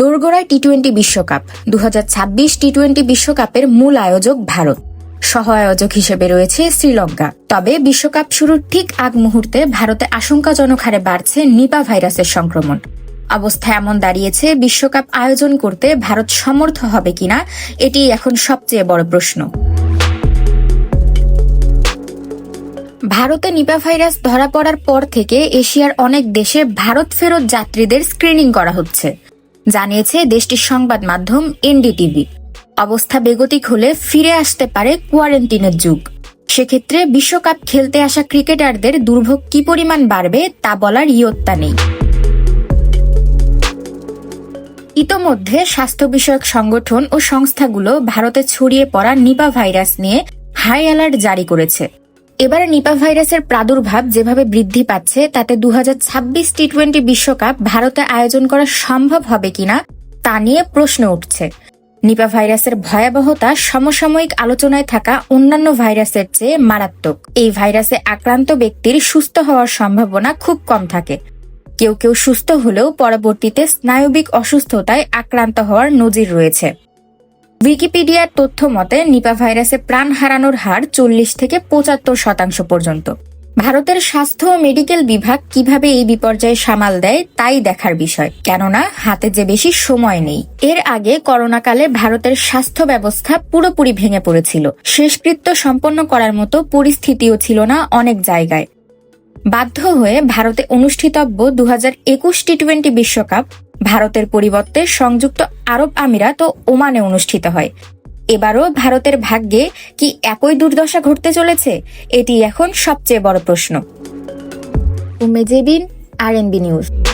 দোরগোড়ায় T twenty বিশ্বকাপ দু টি টোয়েন্টি বিশ্বকাপের মূল আয়োজক ভারত। সহ আয়োজক হিসেবে রয়েছে শ্রীলঙ্কা। তবে বিশ্বকাপ শুরুর ঠিক আগ মুহূর্তে ভারতে আশঙ্কাজনক হারে বাড়ছে নিপা ভাইরাসের সংক্রমণ। অবস্থা এমন দাঁড়িয়েছে, বিশ্বকাপ আয়োজন করতে ভারত সমর্থ হবে কিনা, এটি এখন সবচেয়ে বড় প্রশ্ন। ভারতে নিপা ভাইরাস ধরা পড়ার পর থেকে এশিয়ার অনেক দেশে ভারত ফেরত যাত্রীদের স্ক্রিনিং করা হচ্ছে। জানিয়েছে দেশটির সংবাদ মাধ্যম এনডিটিভি। অবস্থা বেগতিক হলে ফিরে আসতে পারে কোয়ারেন্টিনের যুগ। সেক্ষেত্রে বিশ্বকাপ খেলতে আসা ক্রিকেটারদের দুর্ভোগ কি পরিমাণ বাড়বে তা বলার ইয়ত্তা নেই। ইতোমধ্যে স্বাস্থ্য বিষয়ক সংগঠন ও সংস্থাগুলো ভারতে ছড়িয়ে পড়া নিপা ভাইরাস নিয়ে হাই অ্যালার্ট জারি করেছে। এবারে নিপা ভাইরাসের প্রাদুর্ভাব যেভাবে বৃদ্ধি পাচ্ছে, তাতে দু হাজার ছাব্বিশ টি টোয়েন্টি বিশ্বকাপ ভারতে আয়োজন করা সম্ভব হবে কিনা তা নিয়ে প্রশ্ন উঠছে। নিপা ভাইরাসের ভয়াবহতা সমসাময়িক আলোচনায় থাকা অন্যান্য ভাইরাসের চেয়ে মারাত্মক। এই ভাইরাসে আক্রান্ত ব্যক্তির সুস্থ হওয়ার সম্ভাবনা খুব কম থাকে। কেউ কেউ সুস্থ হলেও পরবর্তীতে স্নায়বিক অসুস্থতায় আক্রান্ত হওয়ার নজির রয়েছে। উইকিপিডিয়ার তথ্য মতে, নিপা ভাইরাসে প্রাণ হারানোর হার চল্লিশ থেকে পঁচাত্তর শতাংশ পর্যন্ত। ভারতের স্বাস্থ্য ও মেডিকেল বিভাগ কীভাবে এই বিপর্যয়ে সামাল দেয়, তাই দেখার বিষয়। কেননা, হাতে যে বেশি সময় নেই। এর আগে করোনাকালে ভারতের স্বাস্থ্য ব্যবস্থা পুরোপুরি ভেঙে পড়েছিল। শেষকৃত্য সম্পন্ন করার মতো পরিস্থিতিও ছিল না অনেক জায়গায়। বাধ্য হয়ে ভারতে অনুষ্ঠিতব্য দু হাজার একুশ টি টোয়েন্টি বিশ্বকাপ ভারতের পরিবর্তে সংযুক্ত আরব আমিরাত ও ওমানে অনুষ্ঠিত হয়। এবারও ভারতের ভাগ্যে কি একই দুর্দশা ঘটতে চলেছে, এটি এখন সবচেয়ে বড় প্রশ্ন। উমেজেবিন আর নিউজ।